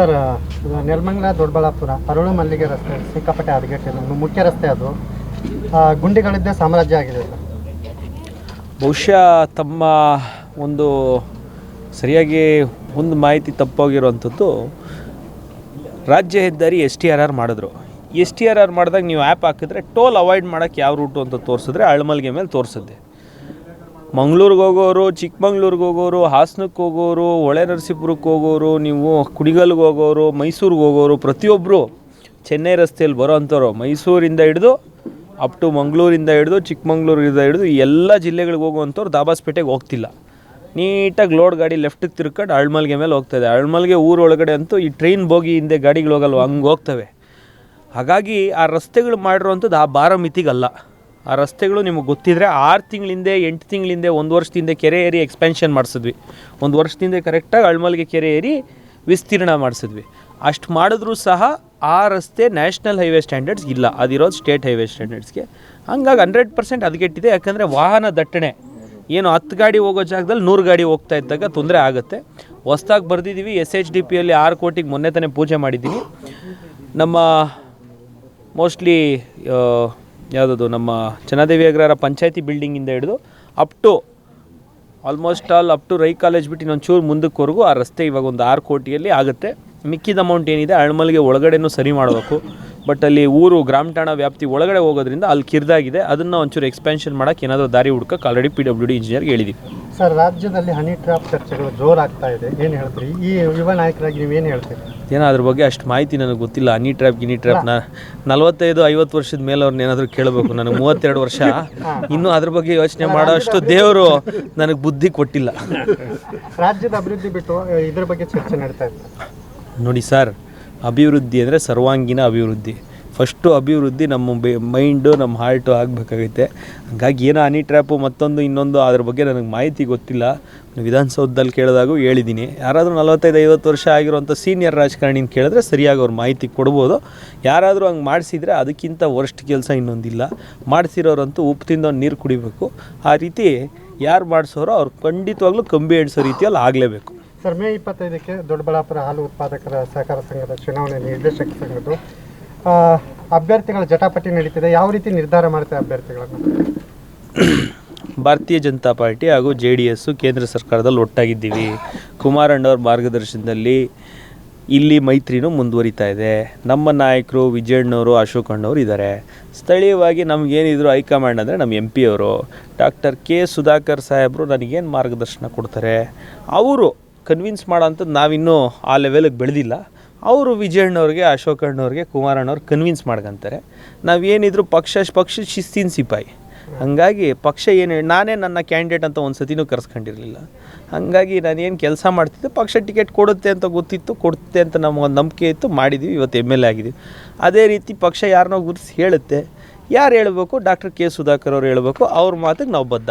Sir Nelamangala, Doddaballapura ಅರಳು ಮಲ್ಲಿಗೆ ರಸ್ತೆ, ಸಿಕ್ಕಾಪಟ್ಟೆ ನಮ್ಮ ಮುಖ್ಯ ರಸ್ತೆ ಅದು. ಗುಂಡಿಗಳಿದ್ದೇ ಸಾಮ್ರಾಜ್ಯ ಆಗಿದೆ ಸರ್. ಬಹುಶಃ ತಮ್ಮ ಒಂದು ಸರಿಯಾಗಿ ಒಂದು ಮಾಹಿತಿ ತಪ್ಪೋಗಿರುವಂಥದ್ದು, ರಾಜ್ಯ ಹೆದ್ದಾರಿ ಎಸ್ ಟಿ ಆರ್ ಆರ್ ಮಾಡಿದ್ರು. ಎಸ್ ಟಿ ಆರ್ ಆರ್ ಮಾಡಿದಾಗ ನೀವು ಆ್ಯಪ್ ಹಾಕಿದ್ರೆ ಟೋಲ್ ಅವಾಯ್ಡ್ ಮಾಡೋಕ್ಕೆ ಯಾವ ರೂಟು ಅಂತ ತೋರಿಸಿದ್ರೆ ಅಳಮಲ್ಗೆ ಮೇಲೆ ತೋರಿಸುತ್ತೆ ಮಂಗಳೂರಿಗೆ ಹೋಗೋರು, ಚಿಕ್ಕಮಂಗ್ಳೂರಿಗೆ ಹೋಗೋರು ಹಾಸನಕ್ಕೆ ಹೋಗೋರು, ಹೊಳೆ ನರಸೀಪುರಕ್ಕೆ ಹೋಗೋರು, ನೀವು ಕುಡಿಗಲ್ಗೆ ಹೋಗೋರು, ಮೈಸೂರಿಗೆ ಹೋಗೋರು ಪ್ರತಿಯೊಬ್ಬರು ಚೆನ್ನೈ ರಸ್ತೆಯಲ್ಲಿ ಬರೋ ಅಂಥವ್ರು ಮೈಸೂರಿಂದ ಹಿಡಿದು ಅಪ್ ಟು ಮಂಗಳೂರಿಂದ ಹಿಡಿದು, ಚಿಕ್ಕಮಂಗ್ಳೂರಿಂದ ಹಿಡಿದು ಎಲ್ಲ ಜಿಲ್ಲೆಗಳಿಗೆ ಹೋಗುವಂಥವ್ರು ದಾಬಾಸ್ಪೇಟೆಗೆ ಹೋಗ್ತಿಲ್ಲ. ನೀಟಾಗಿ ಲೋಡ್ ಗಾಡಿ ಲೆಫ್ಟಿಗೆ ತಿರ್ಕೊಂಡು ಅಳ್ಮಲ್ಗೆ ಮೇಲೆ ಹೋಗ್ತದೆ ಅಳ್ಮಲ್ಗೆ ಊರೊಳಗಡೆ ಅಂತೂ ಈ ಟ್ರೈನ್ ಬೋಗಿ ಹಿಂದೆ ಗಾಡಿಗಳು ಹೋಗಲ್ವ? ಹಂಗೆ ಹೋಗ್ತವೆ. ಹಾಗಾಗಿ ಆ ರಸ್ತೆಗಳು ಮಾಡಿರೋವಂಥದ್ದು ಆ ಭಾರ ಮಿತಿಗಲ್ಲ. ಆ ರಸ್ತೆಗಳು ನಿಮಗೆ ಗೊತ್ತಿದ್ರೆ ಆರು ತಿಂಗಳಿಂದೆ, ಎಂಟು ತಿಂಗಳಿಂದೆ, ಒಂದು ವರ್ಷದಿಂದ ಕೆರೆ ಏರಿ ಎಕ್ಸ್ಪೆನ್ಷನ್ ಮಾಡಿಸಿದ್ವಿ. ಒಂದು ವರ್ಷದಿಂದ ಕರೆಕ್ಟಾಗಿ ಅಳ್ಮಲ್ಗೆ ಕೆರೆ ಏರಿ ವಿಸ್ತೀರ್ಣ ಮಾಡಿಸಿದ್ವಿ. ಅಷ್ಟು ಮಾಡಿದ್ರೂ ಸಹ ಆ ರಸ್ತೆ ನ್ಯಾಷನಲ್ ಹೈವೇ ಸ್ಟ್ಯಾಂಡರ್ಡ್ಸ್ ಇಲ್ಲ. ಅದಿರೋದು ಸ್ಟೇಟ್ ಹೈವೇ ಸ್ಟ್ಯಾಂಡರ್ಡ್ಸ್ಗೆ ಹಂಗಾಗಿ ಹಂಡ್ರೆಡ್ ಪರ್ಸೆಂಟ್ ಹದಗೆಟ್ಟಿದೆ ಯಾಕಂದರೆ ವಾಹನ ದಟ್ಟಣೆ. ಏನು ಹತ್ತು ಗಾಡಿ ಹೋಗೋ ಜಾಗದಲ್ಲಿ ನೂರು ಗಾಡಿ ಹೋಗ್ತಾ ಇದ್ದಾಗ ತೊಂದರೆ ಆಗುತ್ತೆ. ಹೊಸ್ದಾಗಿ ಬರೆದಿದ್ದೀವಿ. ಎಸ್ ಎಚ್ ಡಿ ಪಿಯಲ್ಲಿ ಆರು ಕೋಟಿಗೆ ಮೊನ್ನೆ ತಾನೇ ಪೂಜೆ ಮಾಡಿದ್ದೀನಿ. ನಮ್ಮ ಮೋಸ್ಟ್ಲಿ ಯಾವುದದು, ನಮ್ಮ ಚನ್ನದೇವಿ ಅಗ್ರಹಾರ ಪಂಚಾಯತಿ ಬಿಲ್ಡಿಂಗಿಂದ ಹಿಡಿದು up to almost all up to Rai college ಬಿಟ್ಟು ಇನ್ನೊಂದು ಚೂರು ಮುಂದಕ್ಕೆವರೆಗೂ ಆ ರಸ್ತೆ ಇವಾಗ ಒಂದು ಆರು ಕೋಟಿಯಲ್ಲಿ ಆಗುತ್ತೆ. ಮಿಕ್ಕಿದ ಅಮೌಂಟ್ ಏನಿದೆ, ಅಳ್ಮಲ್ಗೆ ಒಳಗಡೆನೂ ಸರಿ ಮಾಡಬೇಕು. ಬಟ್ ಅಲ್ಲಿ ಊರು ಗ್ರಾಮ ಠಾಣಾ ವ್ಯಾಪ್ತಿ ಒಳಗಡೆ ಹೋಗೋದ್ರಿಂದ ಅಲ್ಲಿ ಕಿರಿದಾಗಿದೆ. ಅದನ್ನು ಒಂಚೂರು ಎಕ್ಸ್ಪೆನ್ಷನ್ ಮಾಡೋಕ್ಕೆ ಏನಾದರೂ ದಾರಿ ಹುಡ್ಕಕ್ಕೆ ಆಲ್ರೆಡಿ ಪಿ ಡಬ್ಲ್ಯೂ ಡಿ ಇಂಜಿನಿಯರ್ಗೆ ಹೇಳಿದ್ದೀವಿ ಸರ್ ರಾಜ್ಯದಲ್ಲಿ ಹನಿ ಟ್ರಾಪ್ ಚರ್ಚೆಗಳು ಜೋರಾಗ್ತಾ ಇದೆ. ಏನು ಹೇಳ್ತೀರಿ? ಈ ಯುವ ನಾಯಕರಾಗಿ ಏನು ಹೇಳ್ತೀರಿ? ಏನೋ ಅದ್ರ ಬಗ್ಗೆ ಅಷ್ಟು ಮಾಹಿತಿ ನನಗೆ ಗೊತ್ತಿಲ್ಲ. ಹನಿ ಟ್ರ್ಯಾಪ್ ಗಿನಿ ಟ್ರ್ಯಾಪ್ ನಾ ನಲವತ್ತೈದು ಐವತ್ತು ವರ್ಷದ ಮೇಲೆ ಅವ್ರನ್ನ ಏನಾದರೂ ಕೇಳಬೇಕು. ನನಗೆ ಮೂವತ್ತೆರಡು ವರ್ಷ. ಇನ್ನೂ ಅದ್ರ ಬಗ್ಗೆ ಯೋಚನೆ ಮಾಡೋ ಅಷ್ಟು ದೇವರು ನನಗೆ ಬುದ್ಧಿ ಕೊಟ್ಟಿಲ್ಲ. ರಾಜ್ಯದ ಅಭಿವೃದ್ಧಿ ಬಿಟ್ಟು ಇದ್ರ ಬಗ್ಗೆ ಚರ್ಚೆ ನಡೀತಾ ಇದೆ. ನೋಡಿ ಸರ್ ಅಭಿವೃದ್ಧಿ ಅಂದರೆ ಸರ್ವಾಂಗೀಣ ಅಭಿವೃದ್ಧಿ. ಫಸ್ಟು ಅಭಿವೃದ್ಧಿ ನಮ್ಮ ಬೆ ಮೈಂಡು ನಮ್ಮ ಹಾರ್ಟು ಆಗಬೇಕಾಗೈತೆ. ಹಾಗಾಗಿ ಏನೋ ಹನಿ ಟ್ರ್ಯಾಪು ಮತ್ತೊಂದು, ಇನ್ನೊಂದು ಅದ್ರ ಬಗ್ಗೆ ನನಗೆ ಮಾಹಿತಿ ಗೊತ್ತಿಲ್ಲ. ವಿಧಾನಸೌಧದಲ್ಲಿ ಕೇಳಿದಾಗೂ ಹೇಳಿದ್ದೀನಿ ಯಾರಾದರೂ ನಲವತ್ತೈದು, ಐವತ್ತು ವರ್ಷ ಆಗಿರುವಂಥ ಸೀನಿಯರ್ ರಾಜಕಾರಣಿನ ಕೇಳಿದ್ರೆ ಸರಿಯಾಗಿ ಅವ್ರು ಮಾಹಿತಿ ಕೊಡ್ಬೋದು. ಯಾರಾದರೂ ಹಂಗೆ ಮಾಡಿಸಿದರೆ ಅದಕ್ಕಿಂತ ವರ್ಸ್ಟ್ ಕೆಲಸ ಇನ್ನೊಂದಿಲ್ಲ. ಮಾಡಿಸಿರೋರಂತೂ ಉಪ್ಪು ತಿಂದ ನೀರು ಕುಡಿಬೇಕು. ಆ ರೀತಿ ಯಾರು ಮಾಡಿಸೋರೋ ಅವ್ರು ಖಂಡಿತವಾಗ್ಲೂ ಕಂಬಿ ಎಣಿಸೋ ರೀತಿಯಲ್ಲಿ ಆಗಲೇಬೇಕು. ಸರ್, ಮೇ ಇಪ್ಪತ್ತೈದಕ್ಕೆ ದೊಡ್ಡಬಳ್ಳಾಪುರ ಹಾಲು ಉತ್ಪಾದಕರ ಸಹಕಾರ ಸಂಘದ ಚುನಾವಣೆ ನಿರ್ದೇಶಕ ಸಂಘದ್ದು ಅಭ್ಯರ್ಥಿಗಳ ಜಟಾಪಟಿ ನಡೀತಿದೆ. ಯಾವ ರೀತಿ ನಿರ್ಧಾರ ಮಾಡುತ್ತೆ ಅಭ್ಯರ್ಥಿಗಳನ್ನು? ಭಾರತೀಯ ಜನತಾ ಪಾರ್ಟಿ ಹಾಗೂ ಜೆ ಡಿ ಎಸ್ಸು ಕೇಂದ್ರ ಸರ್ಕಾರದಲ್ಲಿ ಒಟ್ಟಾಗಿದ್ದೀವಿ. ಕುಮಾರಣ್ಣವ್ರ ಮಾರ್ಗದರ್ಶನದಲ್ಲಿ ಇಲ್ಲಿ ಮೈತ್ರಿನೂ ಮುಂದುವರಿತಾ ಇದೆ. ನಮ್ಮ ನಾಯಕರು ವಿಜಯಣ್ಣವರು, ಅಶೋಕ್ ಅಣ್ಣವರು ಇದ್ದಾರೆ. ಸ್ಥಳೀಯವಾಗಿ ನಮಗೇನಿದ್ರು ಹೈಕಮಾಂಡ್ ಅಂದರೆ ನಮ್ಮ ಎಂ ಪಿ ಅವರು. ಡಾಕ್ಟರ್ ಕೆ ಸುಧಾಕರ್ ಸಾಹೇಬರು ನನಗೇನು ಮಾರ್ಗದರ್ಶನ ಕೊಡ್ತಾರೆ? ಅವರು ಕನ್ವಿನ್ಸ್ ಮಾಡೋಂಥದ್ದು ನಾವಿನ್ನೂ ಆ ಲೆವೆಲಿಗೆ ಬೆಳೆದಿಲ್ಲ. ಅವರು ವಿಜಯಣ್ಣವ್ರಿಗೆ ಅಶೋಕ್ ಅಣ್ಣವ್ರಿಗೆ ಕುಮಾರಣ್ಣವ್ರು ಕನ್ವಿನ್ಸ್ ಮಾಡ್ಕೊಂತಾರೆ. ನಾವೇನಿದ್ರು ಪಕ್ಷ ಪಕ್ಷ ಶಿಸ್ತಿನ ಸಿಪಾಯಿ. ಹಾಗಾಗಿ ಪಕ್ಷ ಏನು ನಾನೇ ನನ್ನ ಕ್ಯಾಂಡಿಡೇಟ್ ಅಂತ ಒಂದು ಸತಿನೂ ಕರೆಸ್ಕೊಂಡಿರಲಿಲ್ಲ. ಹಾಗಾಗಿ ಏನು ಕೆಲಸ ಮಾಡ್ತಿದ್ದೆ, ಪಕ್ಷ ಟಿಕೆಟ್ ಕೊಡುತ್ತೆ ಅಂತ ಗೊತ್ತಿತ್ತು, ಕೊಡುತ್ತೆ ಅಂತ ನಮಗೊಂದು ನಂಬಿಕೆ ಇತ್ತು, ಮಾಡಿದ್ವಿ, ಇವತ್ತು ಎಂ ಎಲ್ ಎ ಆಗಿದ್ದೀವಿ ಅದೇ ರೀತಿ ಪಕ್ಷ ಯಾರನ್ನೋ ಗುರುತಿಸಿ ಹೇಳುತ್ತೆ. ಯಾರು ಹೇಳಬೇಕು? ಡಾಕ್ಟರ್ ಕೆ ಸುಧಾಕರ್ ಅವ್ರು ಹೇಳಬೇಕು, ಅವ್ರ ಮಾತಿಗೆ ನಾವು ಬದ್ಧ.